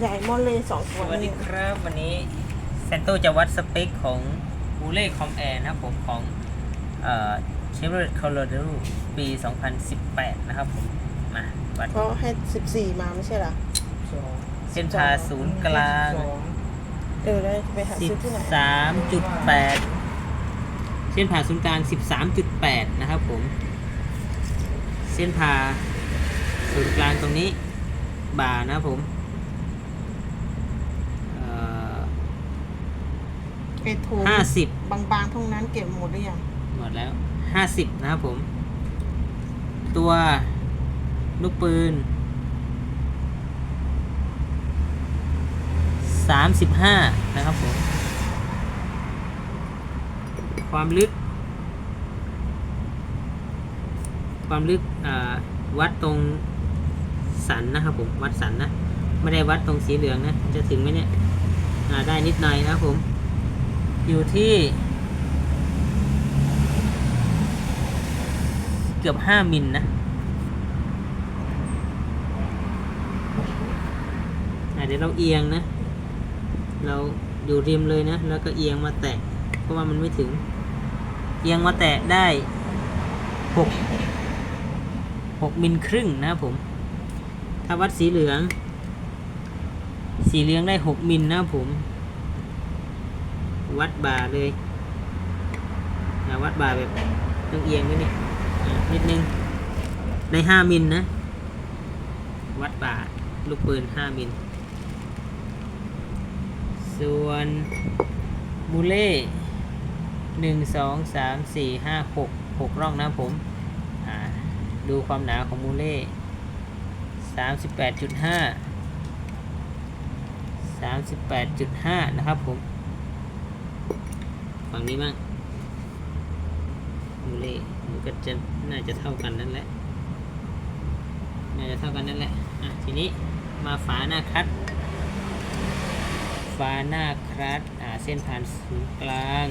ใหญ่หมดเลยสองสตัววัสดีนี้ครับ วันนี้เซนโตจะวัดสเปคของบูเล่คอมแอร์นะครับผมของเอ่อเชฟโรเลตคอลอร์ดปี 2018 นะครับผม มาวัดเขาให้สิบสี่มาไม่ใช่เหรอสองเส้นผ่าศูนย์กลางสองเออแล้วจะไปหาซื้อที่ไหน 13.8 เส้นผ่าศูนย์กลาง 13.8 นะครับผม เส้นผ่าศูนย์กลางตรงนี้บ่านะครับผมเอ่อไอ้โถห้าสิบบางๆทั้งนั้นเก็บหมดหรือยังหมดแล้วห้าสิบนะครับผม ตัวลูกปืนสามสิบห้านะครับผม ความลึก ความลึกวัดตรงสันนะครับผมวัดสันนะ ไม่ได้วัดตรงสีเหลืองนะ จะถึงไหมเนี่ยได้นิดหน่อยนะครับผม อยู่ที่ เกือบห้ามิลนะอะเดี๋ยวเราเอียงนะ เราอยู่ริมเลยนะ แล้วก็เอียงมาแตะเพราะว่ามันไม่ถึง เอียงมาแตะได้หกหกมิลครึ่งนะครับผม ถ้าวัดสีเหลือง สีเหลืองได้หกมิลนะครับผม วัดบ่าเลยวัดบ่าแบบต้องเอียงด้วยนี่อะนิดนึงได้ห้ามิลนะ วัดบาลูกปืนห้ามิลส่วนบูเล่ หนึ่งสองสามสี่ห้าหกหกร่องนะผมดูความหนาของมูเล่สามสิบแปดจุดห้าสามสิบแปดจุดห้านะครับผม ฝั่งนี้บ้างมูเล่มันก็จะน่าจะเท่ากันนั่นแหละ น่าจะเท่ากันนั่นแหละ อะ ทีนี้มาฝาหน้าคัดฝาหน้าคัดอ่าเส้นผ่านศูนย์กลาง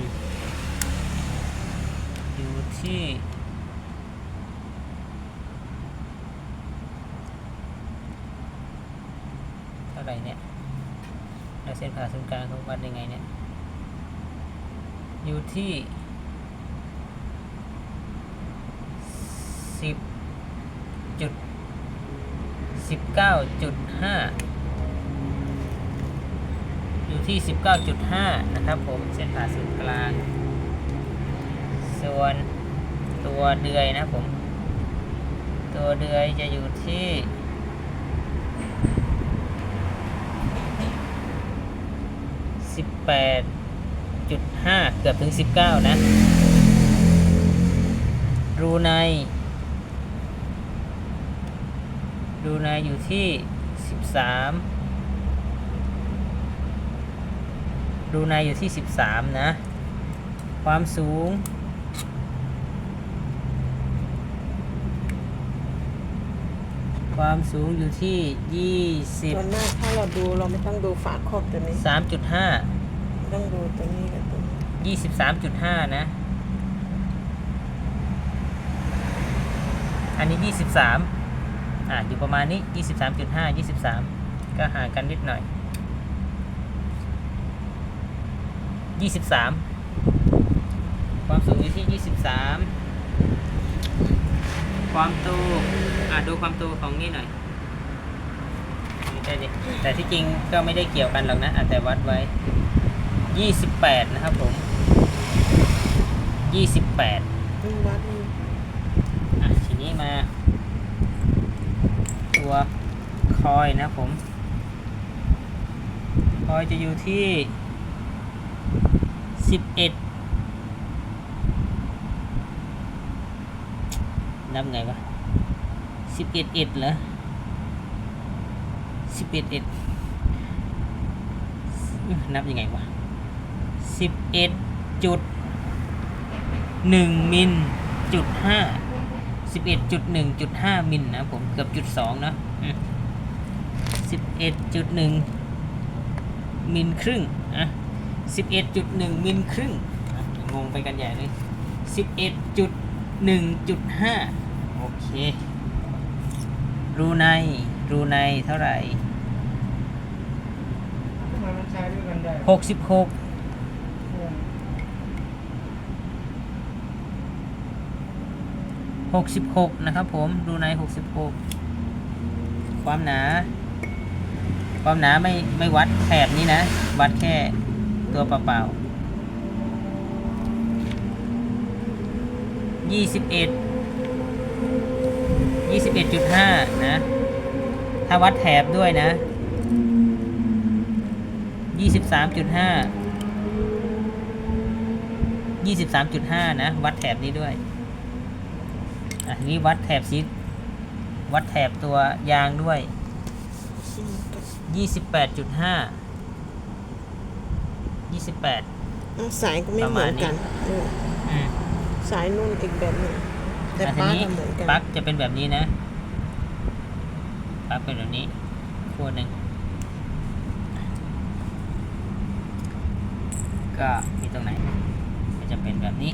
อยู่ที่เท่าไหร่เนี่ยแล้วเส้นผ่าศูนย์กลางเขาวัดยังไงเนี่ยอยู่ที่สิบจุดสิบเก้าจุดห้าอยู่ที่สิบเก้าจุดห้านะครับผมเส้นผ่าศูนย์กลาง วนตัวเดือยนะผม ตัวเดือยจะอยู่ที่สิบแปดจุดห้าเกือบถึงสิบเก้านะ รูในรูในอยู่ที่สิบสามรูในอยู่ที่สิบสามนะ ความสูง ความสูงอยู่ที่ยี่สิบส่วนมากถ้าเราดูเราไม่ต้องดูฝาครอบตัวนี้สามจุดห้าต้องดูตัวนี้กับตัวนี้ยี่สิบสามจุดห้านะ อันนี้ยี่สิบสามอ่าอยู่ประมาณนี้ยี่สิบสามจุดห้ายี่สิบสามก็ห่างกันนิดหน่อยยี่สิบสามความสูงอยู่ที่ยี่สิบสามความโต อ่าดูความโตของนี่หน่อยได้ดิแต่ที่จริงก็ไม่ได้เกี่ยวกันหรอกนะอะแต่วัดไว้ยี่สิบแปดนะครับผมยี่สิบแปดอืมวัดนี่อะทีนี้มา ตัวคอยนะผม คอยจะอยู่ที่สิบเอ็ดนับไงวะ สิบเอ็ดเอ็ดเหรอสิบเอ็ดเอ็ดนับยังไงวะสิบเอ็ดจุดหนึ่งมิลจุดห้าสิบเอ็ดจุดหนึ่งจุดห้ามิลนะผมเกือบจุดสองนะสิบเอ็ดจุดหนึ่งมิลครึ่งอะสิบเอ็ดจุดหนึ่งมิลครึ่งงงไปกันใหญ่เลยสิบเอ็ดจุดหนึ่งจุดห้าโอเค รูในรูในเท่าไหร่ทำไมมันใช้ด้วยกันได้หกสิบหกหกสิบหกนะครับผมรูในหกสิบหกความหนา ความหนาไม่ไม่วัดแถบนี้นะ วัดแค่ตัวเปล่าๆยี่สิบเอ็ด ยี่สิบเอ็ดจุดห้านะ ถ้าวัดแถบด้วยนะยี่สิบสามจุดห้ายี่สิบสามจุดห้านะ วัดแถบนี้ด้วย อะทีนี้วัดแถบซิวัดแถบตัวยางด้วยยี่สิบแปดจุดห้ายี่สิบแปดอะสายก็ไม่เหมือนกันเอออืมสายนุ่นอีกแบบหนึง แต่อะทีป้านี้ทำเหมือนกันปลั๊กจะเป็นแบบนี้นะปลั๊กเป็นแบบนี้ขั้วหนึ่งก็มีตรงไหนก็จะเป็นแบบนี้